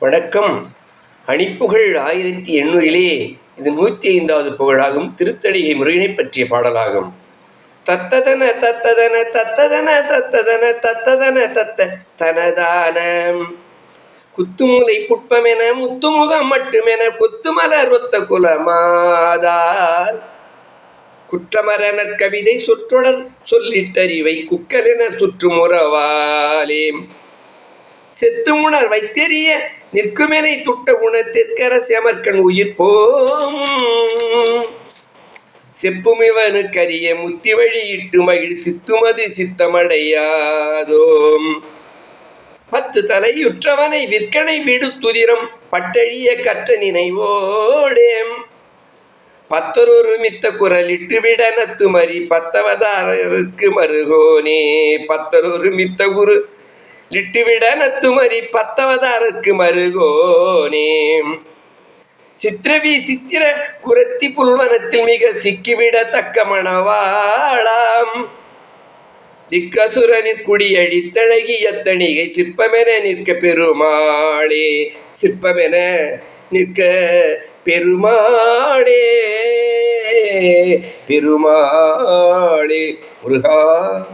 வணக்கம். அணிப்புகழ் ஆயிரத்தி எண்ணூறிலே இது நூற்றி ஐந்தாவது புகழாகும். திருத்தணிகை முருகனை பற்றிய பாடலாகும். தத்ததன தத்ததன தத்ததன தத்ததன தத்ததன தத்த தனதான குத்துமுலை புட்பமென முத்துமுகம் மட்டுமென கொத்துமலர் ஒத்த குலமாதார். குற்றமரன கவிதை சொற்றொடர் சொல்லிட்டறிவை குக்கரென சுற்றுமுறவாலேம் செத்துமுணர் வைத்தெறிய நிற்குமெனை துட்ட குணத்திற்கர செமர்கண் உயிர் போம். செப்புமிவனுக்கரிய முத்தி வழியிட்டு மகிழ் சித்துமது சித்தமடையாதோம். பத்து தலையுற்றவனை விற்கனை விடுத்துதிரம் பட்டழிய கற்ற நினைவோடேம். பத்தரொரு மித்த குரலிட்டு விட நத்துமறி பத்தவதாரருக்கு மருகோனே பத்தரொரு மித்த குரு லிட்டுவிட நத்துமறி பத்தவதாரருக்கு மருகோனே. சித்திரவி சித்திர குரத்தி புல்வனத்தில் மிக சிக்கிவிட தக்க மணவாளாம். திக்கசுரனிற் குடியடித்தழகிய தணிகை சிற்பமென நிற்க பெருமாளே. சிற்பமென நிற்க பெருமாளே. பெருமாளே முருகா.